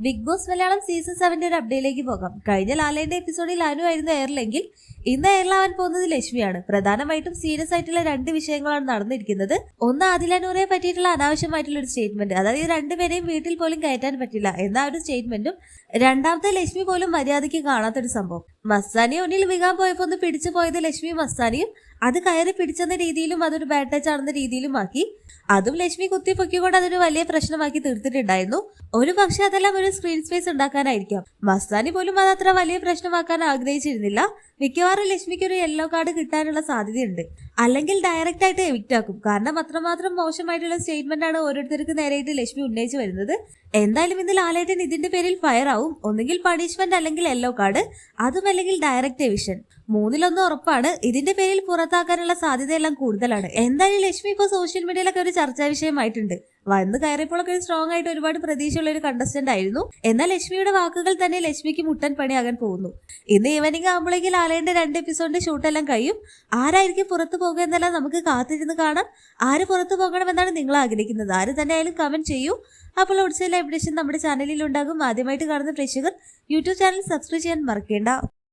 Big boss Malayalam season സെവന്റെ ഒരു അപ്ഡേറ്റിലേക്ക് പോകാം. കഴിഞ്ഞ ലാലേന്റെ എപ്പിസോഡിൽ അനു ആയിരുന്നു എയറിലെങ്കിൽ ഇന്ന് എയറിലാവാൻ പോകുന്നത് ലക്ഷ്മിയാണ്. പ്രധാനമായിട്ടും സീരിയസ് ആയിട്ടുള്ള രണ്ട് വിഷയങ്ങളാണ് നടന്നിരിക്കുന്നത്. ഒന്ന് ആദിലനൂറെ പറ്റിയിട്ടുള്ള അനാവശ്യമായിട്ടുള്ള ഒരു സ്റ്റേറ്റ്മെന്റ് അതായത് രണ്ടുപേരെയും വീട്ടിൽ പോലും കയറ്റാൻ പറ്റില്ല എന്ന ഒരു സ്റ്റേറ്റ്മെന്റും രണ്ടാമത്തെ ലക്ഷ്മി പോലും മര്യാദയ്ക്ക് കാണാത്തൊരു സംഭവം. മസ്താനി ഒന്നിൽ വികാൻ പോയപ്പോ ഒന്ന് പിടിച്ചു പോയത് ലക്ഷ്മി മസ്താനിയും അത് കയറി പിടിച്ചെന്ന രീതിയിലും അതൊരു ബാഡ് ടച്ച് ആണെന്ന രീതിയിലും ആക്കി. അതും ലക്ഷ്മി കുത്തിപ്പൊക്കിക്കൊണ്ട് അതൊരു വലിയ പ്രശ്നമാക്കി തീർത്തിട്ടുണ്ടായിരുന്നു. ഒരു പക്ഷെ അതെല്ലാം ഒരു സ്ക്രീൻ സ്പേസ് ഉണ്ടാക്കാനായിരിക്കാം. മസ്താനി പോലും അത് അത്ര വലിയ പ്രശ്നമാക്കാൻ ആഗ്രഹിച്ചിരുന്നില്ല. മിക്കവാറും ലക്ഷ്മിക്ക് ഒരു യെല്ലോ കാർഡ് കിട്ടാനുള്ള സാധ്യതയുണ്ട്. അല്ലെങ്കിൽ ഡയറക്റ്റ് ആയിട്ട് എവിക്റ്റ് ആക്കും. കാരണം അത്രമാത്രം മോശമായിട്ടുള്ള സ്റ്റേറ്റ്മെന്റ് ആണ് ഓരോരുത്തർക്ക് നേരെയായിട്ട് ലക്ഷ്മി ഉന്നയിച്ചു വരുന്നത്. എന്തായാലും ഇന്ന് ലാലേട്ടൻ ഇതിന്റെ പേരിൽ ഫയർ ആവും. ഒന്നുകിൽ പണിഷ്മെന്റ് അല്ലെങ്കിൽ യെല്ലോ കാർഡ്. അതും അല്ലെങ്കിൽ ഡയറക്റ്റ് എവിഷൻ മൂന്നിലൊന്നും ഉറപ്പാണ്. ഇതിന്റെ പേരിൽ പുറത്താക്കാനുള്ള സാധ്യതയെല്ലാം കൂടുതലാണ്. എന്തായാലും ലക്ഷ്മി ഇപ്പോൾ സോഷ്യൽ മീഡിയയിലൊക്കെ ഒരു ചർച്ചാ വിഷയമായിട്ടുണ്ട്. വന്ന് കയറിയപ്പോഴൊക്കെ സ്ട്രോങ് ആയിട്ട് ഒരുപാട് പ്രതീക്ഷയുള്ള ഒരു കണ്ടസ്റ്റന്റ് ആയിരുന്നു. എന്നാൽ ലക്ഷ്മിയുടെ വാക്കുകൾ തന്നെ ലക്ഷ്മിക്ക് മുട്ടൻ പണിയാകാൻ പോകുന്നു. ഇന്ന് ഈവനിങ് ആകുമ്പോഴേക്കും ലാലേന്റെ രണ്ട് എപ്പിസോഡിന്റെ ഷൂട്ടെല്ലാം കഴിയും. ആരായിരിക്കും പുറത്തു പോകുക എന്നെല്ലാം നമുക്ക് കാത്തിരുന്ന് കാണാം. ആര് പുറത്തു പോകണമെന്നാണ് നിങ്ങൾ ആഗ്രഹിക്കുന്നത്. ആര് തന്നെ ആയാലും കമന്റ് ചെയ്യൂ. അപ്പോൾ ഒഡ്സൈൽ അപ്ഡേഷൻ നമ്മുടെ ചാനലിൽ ഉണ്ടാകും. ആദ്യമായിട്ട് കാണുന്ന പ്രേക്ഷകർ യൂട്യൂബ് ചാനൽ സബ്സ്ക്രൈബ് ചെയ്യാൻ മറക്കേണ്ട.